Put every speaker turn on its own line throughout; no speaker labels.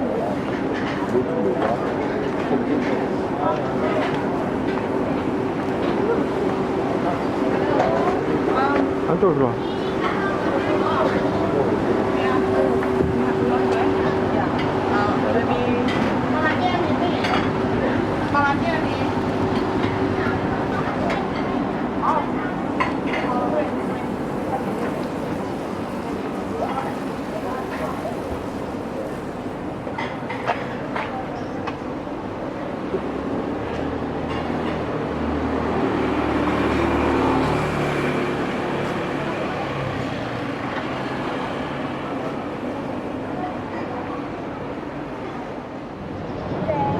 거야. 뭐지 뭐가?
안쪽으로 들어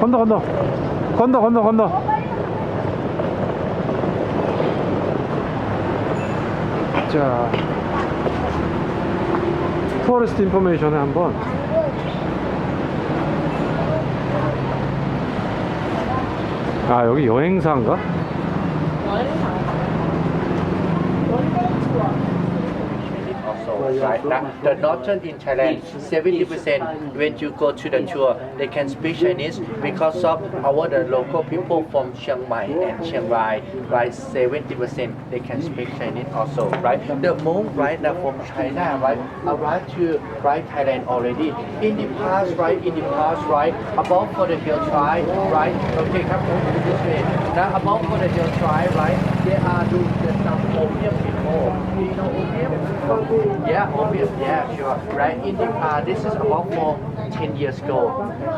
건너 건너. 건너 건너 건너. 자. 투어리스트 인포메이션에 한번. 아 여기 여행사인가?
Right? Now, the northern in Thailand, 70% when you go to the tour, they can speak Chinese because of our the local people from Chiang Mai and Chiang Rai, right? 70% they can speak Chinese also, right? The monk, right, now from China, right, arrived to right Thailand already. In the past, right, in the past, right, about for the hill tribe, right? Okay, come this way. Now about for the hill tribe, right? They are doing the some opium Yeah, opium. Yeah, sure. Right. In the uh, this is about for 10 years ago.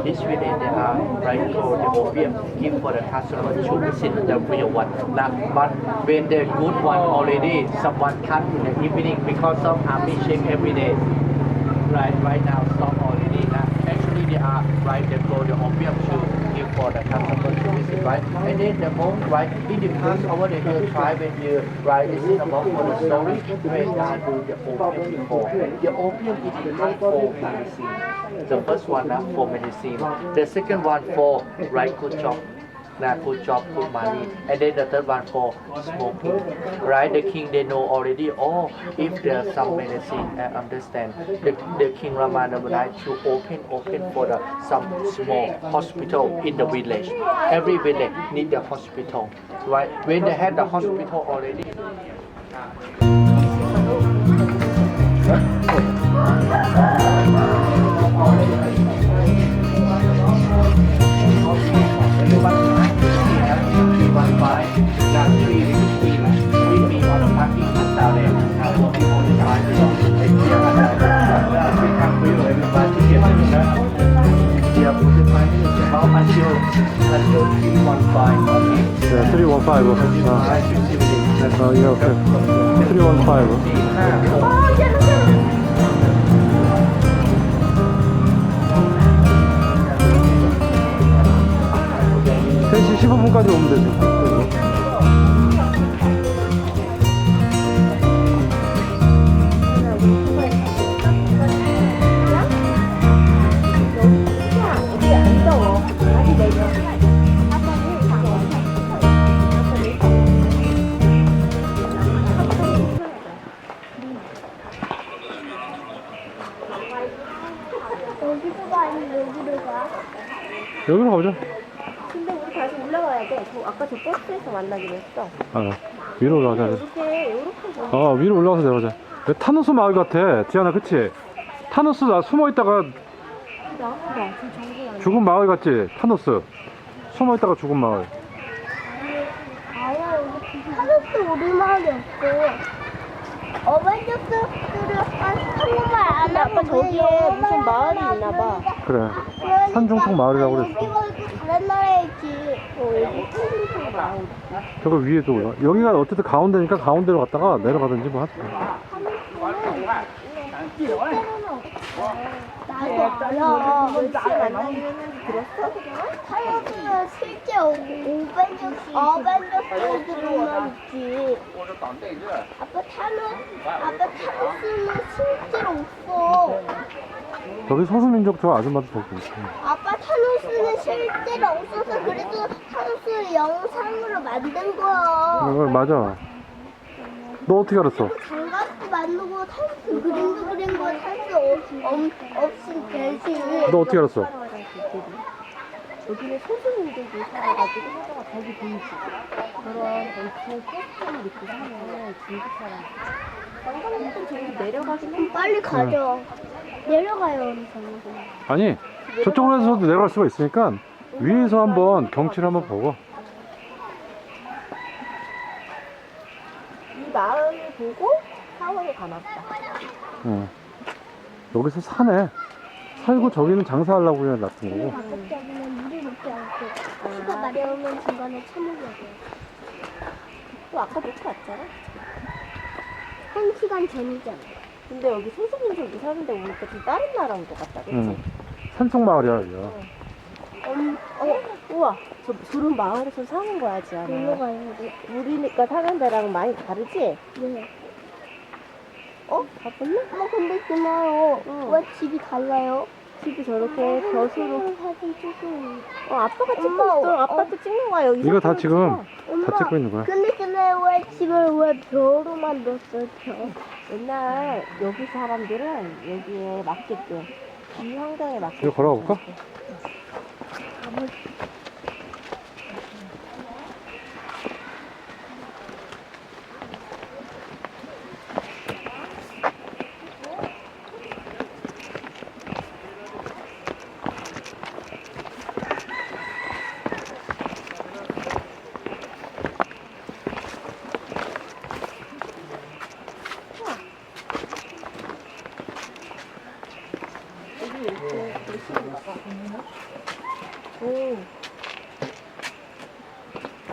This village they are right for the opium give for the customer to visit the real one. Now, but when the good one already, someone cut in the evening because of uh, army check every day. Right. Right now, stop already. Now, actually they are right. They go the opium for the customer to visit. Right. And then the monk right in the past over the hill tribe when you right this is about for the story when they do the opium before. The opium is not for medicine. The first one uh, for medicine. The second one for right good job. Nah, good job, good money. And then the third one for smoking. Right? The king they know already. Oh, if there's some medicine, I understand. The, the king Ramana would like to open open for the some small hospital in the village. Every village need the hospital. Right? When they had the hospital already. Until
5 아, 어, 예, 오케이. 315. 시 15분까지 오면 되죠.
아직 내려. 여기로
가보자
근데 우리 다시 올라가야 돼. 저 아까 저 버스에서 만나기로 했어.
아 위로 올라가자
이렇게 이렇게
보아 위로 올라가서 내려가자 왜 타누스 마을 같아 지안아 그치? 타누스 나 숨어 있다가.
지금 정글
죽은 마을 같지? 타누스 숨어 있다가 죽은 마을
아야 여기 하나도 우리 말이 없어. 어벤져스들은 한국말 안 하고 저기에 무슨 마을이 있나 봐.
그래 산중턱 마을이라고 그랬어.
여기가 또 다른 나라에 있지. 어 여기.
저거 위에도 올라 여기가 어쨌든 가운데니까 가운데로 갔다가 내려가든지 뭐
만나 기로는 들었어? 타이어스는 실제 오벤져스 어벤져스들만 있지. 아빠 타노 아빠 타노스는 실제로 없어.
저기 소수민족 저 아줌마도 저기 있어
아빠 타노스는 실제로 없어서 그래도 타노스 영상으로 만든 거야.
어, 맞아 너 어떻게 알았어?
장갑도 만들고 탈수 그림도 그린 거 탈수 없이 대신
너 어떻게 알았어?
여기는 소수민들도 살아가지고 하다가 거기 보이지. 그런 엄청 깨끗한 느낌 하면 중국 사람. 관광객들 저기 내려가긴 해.
빨리 가죠. 내려가요.
아니 저쪽으로 해서도 내려갈 수가 있으니까 위에서 한번 경치를 한번 보고
이 마을을 보고 사원에 가나 보다.
어. 여기서 사네 살고 저기는 장사하려고 그냥 놔둔 거고
먹지 않고 비가 마려우면 중간에 참으려고
또 아까 놓고 왔잖아.
한 시간 전이잖아.
근데 여기 소수민들도 사는데 보니까 좀 다른 나라 온것 같다, 그치?
응. 산속 마을이야 여기가
음, 어, 우와, 저, 저런 마을에서 사는 거야.
놀러 가요, 우리.
우리니까 사는 데랑 많이 다르지?
네.
어? 가볼래?
어머, 근데 있잖아요.
응.
왜 집이 달라요?
집이 저렇게
있는
어, 아빠가 찍고
엄마,
있어.
어,
아빠도 찍는 거야, 여기.
이거 다
사진을
지금
찍어.
다 찍고 있는 거야
근데 있잖아요. 왜 집을 왜 벼로 만들었어요, 벼?
옛날 여기 사람들은 여기에 맞게끔 이 환경에 맞게
이거 걸어가 볼까?
오,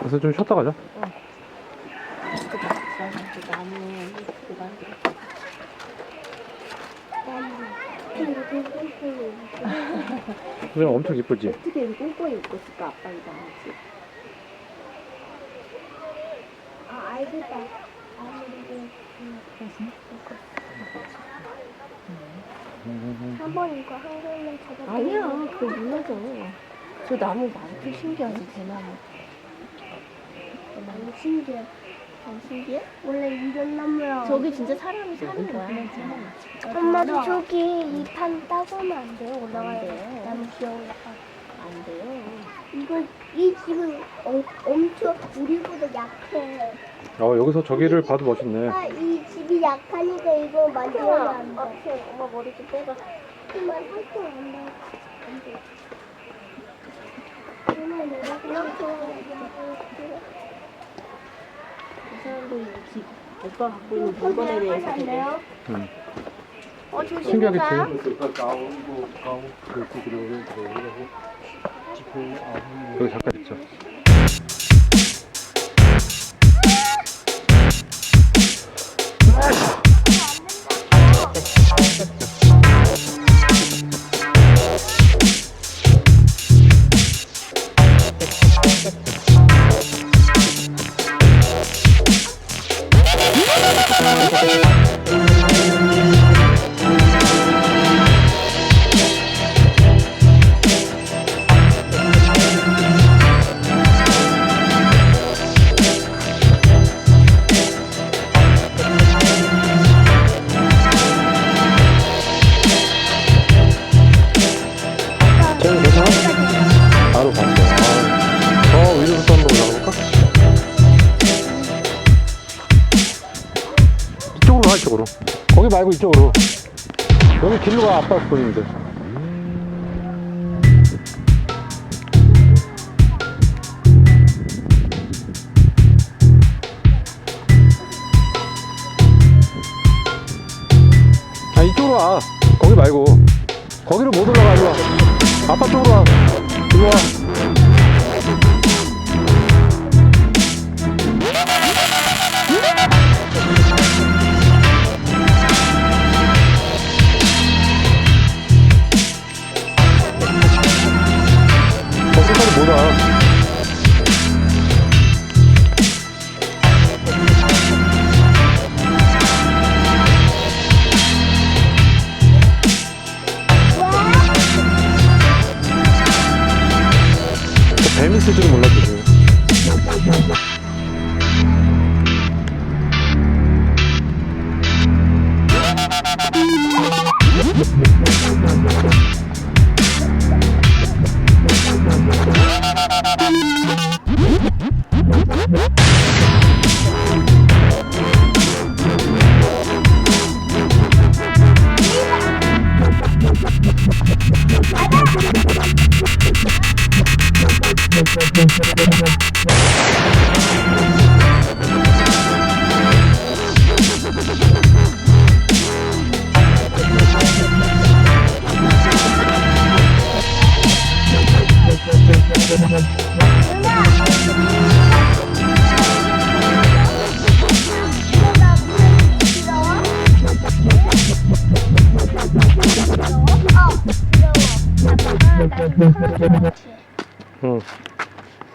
그래서 좀 쉬었다 가자
그.
그냥 엄청 이쁘지
어떻게 이렇게 꼼꼼히 입고 있을까, 아빠 이거 알지?
아, 알겠다. 아무래도 한번 이거 한국만 잡아.
아니야, 그거 무너져. 저 나무 많고 신기하지, 대나무.
너무 신기해. 너무 신기해? 원래 이런 나무야.
저기 진짜 사람이 사는 거야.
엄마도 저기 이판 따고는 안 돼요. 올라가야
안
돼.
돼.
나무 귀여우니까.
안 돼요.
이거 이 집은 어, 엄청 우리보다 약해.
어 여기서 저기를 봐도 멋있네
아, 이 집이 약하니까 이거 만들면 안 돼.
엄마 머리 좀 빼봐.
정말 할거 안 돼. 안 돼. 정말 내가 이렇게
이이 오빠 갖고 있는 물건에 대해서 되게
돼요?
응.
어,
신기하겠지
가.
여기 잠깐 있자 말고 이쪽으로 여기 길로 가 아빠 보이는데. 아 이쪽으로 와. 거기 말고. 거기로 못 올라가 일로 와 아빠 쪽으로 와. 일로 와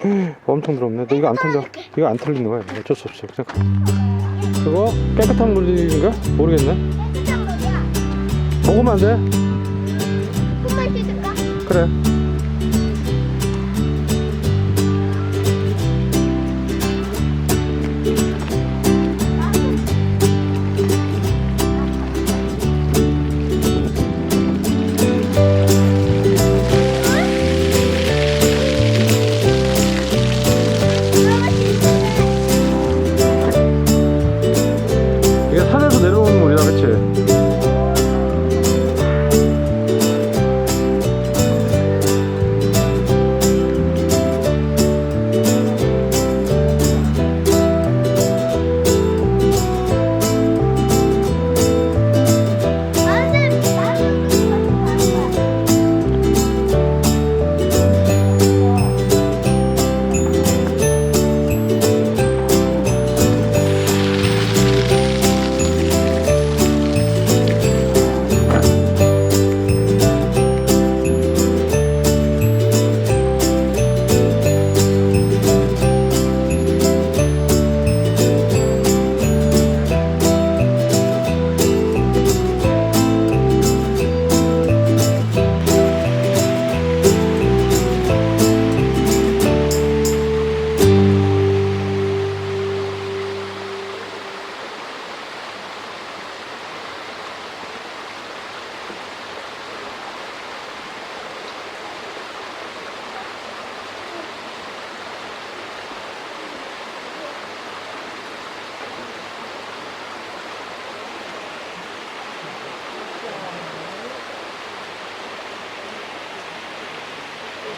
응. 엄청 더럽네. 너 이거 안 털려. 이거 안 털리는 거야. 어쩔 수 없어. 그냥 가. 그거 깨끗한 물인가? 모르겠네.
깨끗한 물이야.
먹으면 안 돼.
조금만 씻을까?
그래.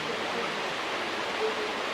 Thank you.